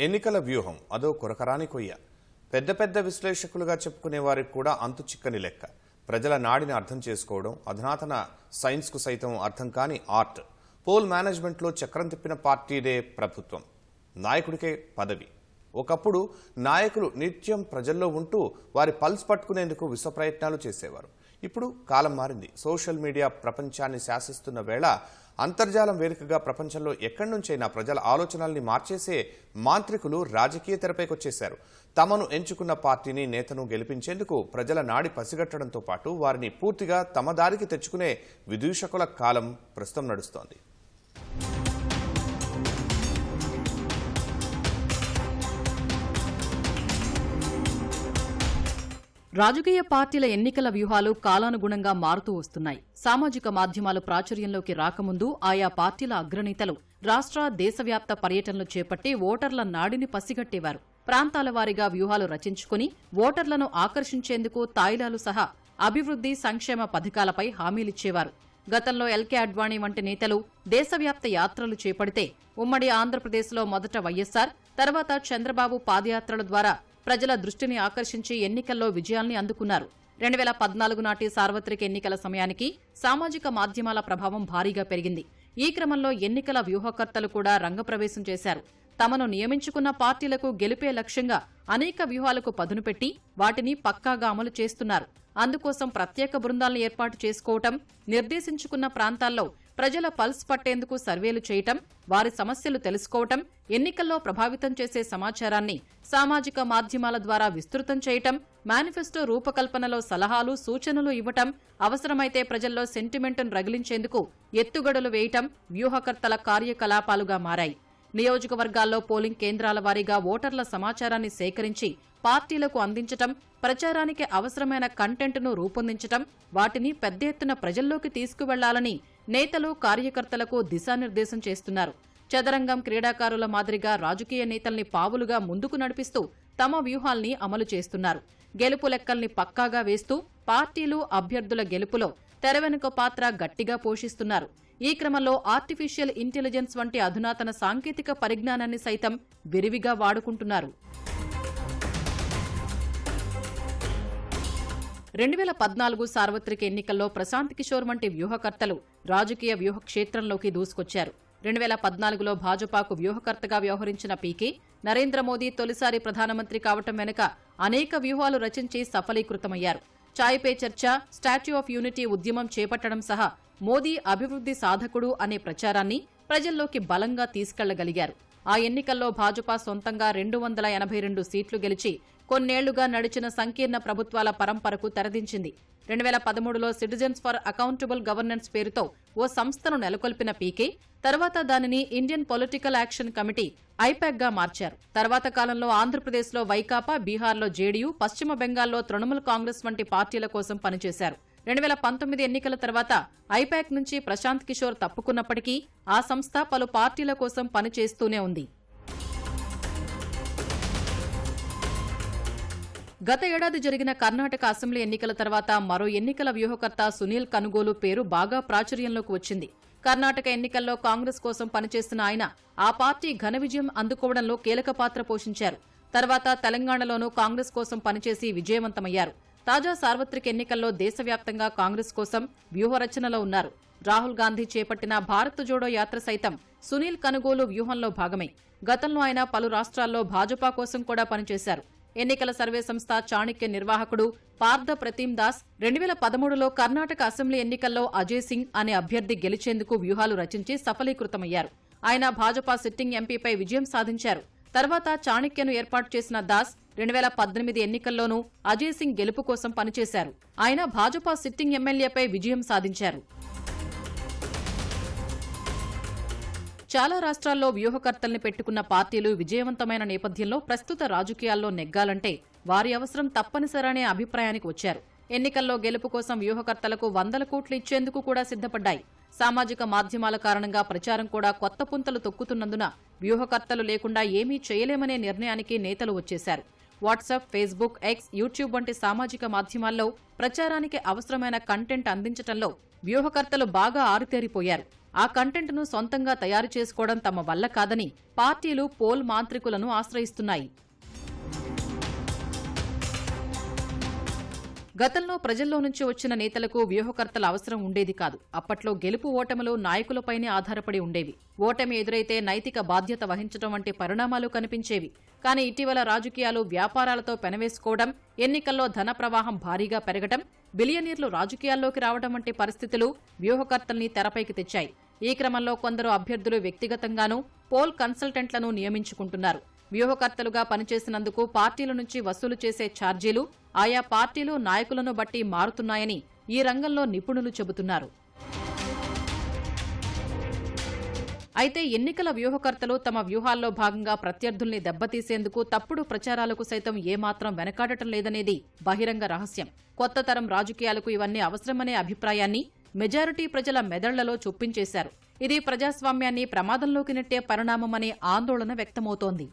ఎన్నికల వ్యూహం అదో కొరకరాని కొయ్య. పెద్ద పెద్ద విశ్లేషకులుగా చెప్పుకునే వారికి కూడా అంతు చిక్కని లెక్క. ప్రజల నాడిని అర్థం చేసుకోవడం అధునాతన సైన్స్కు సైతం అర్థం కాని ఆర్ట్. పోల్ మేనేజ్మెంట్లో చక్రం తిప్పిన పార్టీదే ప్రభుత్వం. నాయకుడికే పదవి. ఒకప్పుడు నాయకులు నిత్యం ప్రజల్లో ఉంటూ వారి పల్స్ పట్టుకునేందుకు విశ్వ ప్రయత్నాలు చేసేవారు. ఇప్పుడు కాలం మారింది. సోషల్ మీడియా ప్రపంచాన్ని శాసిస్తున్న వేళ అంతర్జాలం వేదికగా ప్రపంచంలో ఎక్కడి నుంచైనా ప్రజల ఆలోచనల్ని మార్చేసే మాంత్రికులు రాజకీయ తెరపైకొచ్చేశారు తమను ఎంచుకున్న పార్టీని నేతను గెలిపించేందుకు ప్రజల నాడి పసిగట్టడంతో పాటు వారిని పూర్తిగా తమ దారికి తెచ్చుకునే విదూషకుల కాలం ప్రస్తుతం నడుస్తోంది. రాజకీయ పార్టీల ఎన్నికల వ్యూహాలు కాలానుగుణంగా మారుతూ వస్తున్నాయి. సామాజిక మాధ్యమాలు ప్రాచుర్యంలోకి రాకముందు ఆయా పార్టీల అగ్రనేతలు రాష్ట్ర దేశవ్యాప్త పర్యటనలు చేపట్టి ఓటర్ల నాడిని పసిగట్టేవారు. ప్రాంతాల వారీగా వ్యూహాలు రచించుకుని ఓటర్లను ఆకర్షించేందుకు తాయిలాలు సహా అభివృద్ది సంక్షేమ పథకాలపై హామీలిచ్చేవారు. గతంలో ఎల్కే అడ్వాణి వంటి నేతలు దేశవ్యాప్త యాత్రలు చేపడితే ఉమ్మడి ఆంధ్రప్రదేశ్లో మొదట వైఎస్సార్ తర్వాత చంద్రబాబు పాదయాత్రల ద్వారా ప్రజల దృష్టిని ఆకర్షించి ఎన్నికల్లో విజయాల్ని అందుకున్నారు. రెండు వేల పద్నాలుగు నాటి సార్వత్రిక ఎన్నికల సమయానికి సామాజిక మాధ్యమాల ప్రభావం భారీగా పెరిగింది. ఈ క్రమంలో ఎన్నికల వ్యూహకర్తలు కూడా రంగప్రవేశం చేశారు. తమను నియమించుకున్న పార్టీలకు గెలిపే లక్ష్యంగా అనేక వ్యూహాలకు పదును పెట్టి వాటిని పక్కాగా అమలు చేస్తున్నారు. అందుకోసం ప్రత్యేక బృందాలను ఏర్పాటు చేసుకోవటం నిర్దేశించుకున్న ప్రాంతాల్లో ప్రజల పల్స్ పట్టేందుకు సర్వేలు చేయటం వారి సమస్యలు తెలుసుకోవటం ఎన్నికల్లో ప్రభావితం చేసే సమాచారాన్ని సామాజిక మాధ్యమాల ద్వారా విస్తృతం చేయటం మేనిఫెస్టో రూపకల్పనలో సలహాలు సూచనలు ఇవ్వటం అవసరమైతే ప్రజల్లో సెంటిమెంటును రగిలించేందుకు ఎత్తుగడలు వేయటం వ్యూహకర్తల కార్యకలాపాలుగా మారాయి. నియోజకవర్గాల్లో పోలింగ్ కేంద్రాల వారీగా ఓటర్ల సమాచారాన్ని సేకరించి పార్టీలకు అందించటం ప్రచారానికి అవసరమైన కంటెంట్ను రూపొందించటం వాటిని పెద్ద ఎత్తున ప్రజల్లోకి తీసుకువెళ్ళాలని నేతలు కార్యకర్తలకు దిశానిర్దేశం చేస్తున్నారు. చదరంగం క్రీడాకారుల మాదిరిగా రాజకీయ నేతల్ని పావులుగా ముందుకు నడిపిస్తూ తమ వ్యూహాల్ని అమలు చేస్తున్నారు. గెలుపు లెక్కల్ని పక్కాగా వేస్తూ పార్టీలు అభ్యర్థుల గెలుపులో తెరవెనుక పాత్ర గట్టిగా పోషిస్తున్నారు. ఈ క్రమంలో ఆర్టిఫిషియల్ ఇంటెలిజెన్స్ వంటి అధునాతన సాంకేతిక పరిజ్ఞానాన్ని సైతం విరివిగా వాడుకుంటున్నారు. రెండు వేల పద్నాలుగు సార్వత్రిక ఎన్నికల్లో ప్రశాంత్ కిషోర్ వంటి వ్యూహకర్తలు రాజకీయ వ్యూహ క్షేత్రంలోకి దూసుకొచ్చారు. రెండు వేల పద్నాలుగులో భాజపాకు వ్యూహకర్తగా వ్యవహరించిన పీకే నరేంద్ర మోదీ తొలిసారి ప్రధానమంత్రి కావటం వెనుక అనేక వ్యూహాలు రచించి సఫలీకృతమయ్యారు. Chai Pe Charcha Statue of Unity ఉద్యమం చేపట్టడం సహా మోదీ అభివృద్ది సాధకుడు అనే ప్రచారాన్ని ప్రజల్లోకి బలంగా తీసుకెళ్ళగలిగారు. ఆ ఎన్నికల్లో భాజపా సొంతంగా రెండు వందల ఎనభై రెండు సీట్లు గెలిచి కొన్నేళ్ళుగా నడిచిన సంకీర్ణ ప్రభుత్వాల పరంపరకు తెరదించింది. రెండు వేల పదమూడులో సిటిజన్స్ ఫర్ అకౌంటబుల్ గవర్నెన్స్ పేరుతో ఓ సంస్థను నెలకొల్పిన పీకే తర్వాత దానిని ఇండియన్ పొలిటికల్ యాక్షన్ కమిటీ ఐపాక్గా మార్చారు. తర్వాత కాలంలో ఆంధ్రప్రదేశ్లో వైకాపా బీహార్లో జేడీయూ పశ్చిమ బెంగాల్లో తృణమూల్ కాంగ్రెస్ వంటి పార్టీల కోసం పనిచేశారు. రెండు వేల పంతొమ్మిది ఎన్నికల తర్వాత ఐపాక్ నుంచి ప్రశాంత్ కిషోర్ తప్పుకున్నప్పటికీ ఆ సంస్థ పలు పార్టీల కోసం పనిచేస్తూనే ఉంది. గత ఏడాది జరిగిన కర్ణాటక అసెంబ్లీ ఎన్నికల తర్వాత మరో ఎన్నికల వ్యూహకర్త సునీల్ కనుగోలు పేరు బాగా ప్రాచుర్యంలోకి వచ్చింది. కర్ణాటక ఎన్నికల్లో కాంగ్రెస్ కోసం పనిచేస్తున్న ఆయన ఆ పార్టీ ఘన విజయం అందుకోవడంలో కీలక పాత్ర పోషించారు. తర్వాత తెలంగాణలోనూ కాంగ్రెస్ కోసం పనిచేసి విజయవంతమయ్యారు. తాజా సార్వత్రిక ఎన్నికల్లో దేశవ్యాప్తంగా కాంగ్రెస్ కోసం వ్యూహరచనలో ఉన్నారు. రాహుల్ గాంధీ చేపట్టిన భారత్ జోడో యాత్ర సైతం సునీల్ కనుగోలు వ్యూహంలో భాగమే. గతంలో ఆయన పలు రాష్ట్రాల్లో భాజపా కోసం కూడా పనిచేశారు. ఎన్నికల సర్వే సంస్థ చాణక్య నిర్వాహకుడు పార్థ ప్రతీం దాస్ రెండు వేల పదమూడులో కర్ణాటక అసెంబ్లీ ఎన్నికల్లో అజయ్ సింగ్ అనే అభ్యర్థి గెలిచేందుకు వ్యూహాలు రచించి సఫలీకృతమయ్యారు. ఆయన భాజపా సిట్టింగ్ ఎంపీపై విజయం సాధించారు. తర్వాత చాణక్యను ఏర్పాటు చేసిన దాస్ రెండు వేల పద్దెనిమిది ఎన్నికల్లోనూ అజయ్ సింగ్ గెలుపు కోసం పనిచేశారు. ఆయన భాజపా సిట్టింగ్ ఎమ్మెల్యేపై విజయం సాధించారు. చాలా రాష్ట్రాల్లో వ్యూహకర్తల్ని పెట్టుకున్న పార్టీలు విజయవంతమైన నేపథ్యంలో ప్రస్తుత రాజకీయాల్లో నెగ్గాలంటే వారి అవసరం తప్పనిసరనే అభిప్రాయానికి వచ్చారు. ఎన్నికల్లో గెలుపు కోసం వ్యూహకర్తలకు వందల కోట్లు ఇచ్చేందుకు కూడా సిద్ధపడ్డాయి. సామాజిక మాధ్యమాల కారణంగా ప్రచారం కూడా కొత్త పుంతలు తొక్కుతున్నందున వ్యూహకర్తలు లేకుండా ఏమీ చేయలేమనే నిర్ణయానికి నేతలు వచ్చేశారు. వాట్సాప్ ఫేస్బుక్ ఎక్స్ యూట్యూబ్ వంటి సామాజిక మాధ్యమాల్లో ప్రచారానికి అవసరమైన కంటెంట్ అందించటంలో వ్యూహకర్తలు బాగా ఆరుతేరిపోయారు. ఆ కంటెంట్ను సొంతంగా తయారు చేసుకోవడం తమ వల్ల కాదని పార్టీలు పోల్ మాంత్రికులను ఆశ్రయిస్తున్నాయి. గతంలో ప్రజల్లో నుంచి వచ్చిన నేతలకు వ్యూహకర్తల అవసరం ఉండేది కాదు. అప్పట్లో గెలుపు ఓటములు నాయకులపైనే ఆధారపడి ఉండేవి. ఓటమి ఎదురైతే నైతిక బాధ్యత వహించడం వంటి పరిణామాలు కనిపించేవి. కానీ ఇటీవల రాజకీయాలు వ్యాపారాలతో పెనవేసుకోవడం ఎన్నికల్లో ధన ప్రవాహం భారీగా పెరగడం బిలియనీర్లు రాజకీయాల్లోకి రావడం వంటి పరిస్థితులు వ్యూహకర్తల్ని తెరపైకి తెచ్చాయి. ఈ క్రమంలో కొందరు అభ్యర్థులు వ్యక్తిగతంగానూ పోల్ కన్సల్టెంట్లను నియమించుకుంటున్నారు. వ్యూహకర్తలుగా పనిచేసినందుకు పార్టీల నుంచి వసూలు చేసే ఛార్జీలు ఆయా పార్టీలు నాయకులను బట్టి మారుతున్నాయని ఈ రంగంలో నిపుణులు చెబుతున్నారు. అయితే ఎన్నికల వ్యూహకర్తలు తమ వ్యూహాల్లో భాగంగా ప్రత్యర్థుల్ని దెబ్బతీసేందుకు తప్పుడు ప్రచారాలకు సైతం ఏమాత్రం వెనకాడటం లేదనేది బహిరంగ రహస్యం. కొత్త తరం రాజకీయాలకు ఇవన్నీ అవసరమనే అభిప్రాయాన్ని మెజారిటీ ప్రజల మెదళ్ళలో చొప్పించేశారు. ఇది ప్రజాస్వామ్యాన్ని ప్రమాదంలోకి నెట్టే పరిణామమనే ఆందోళన వ్యక్తమవుతోంది.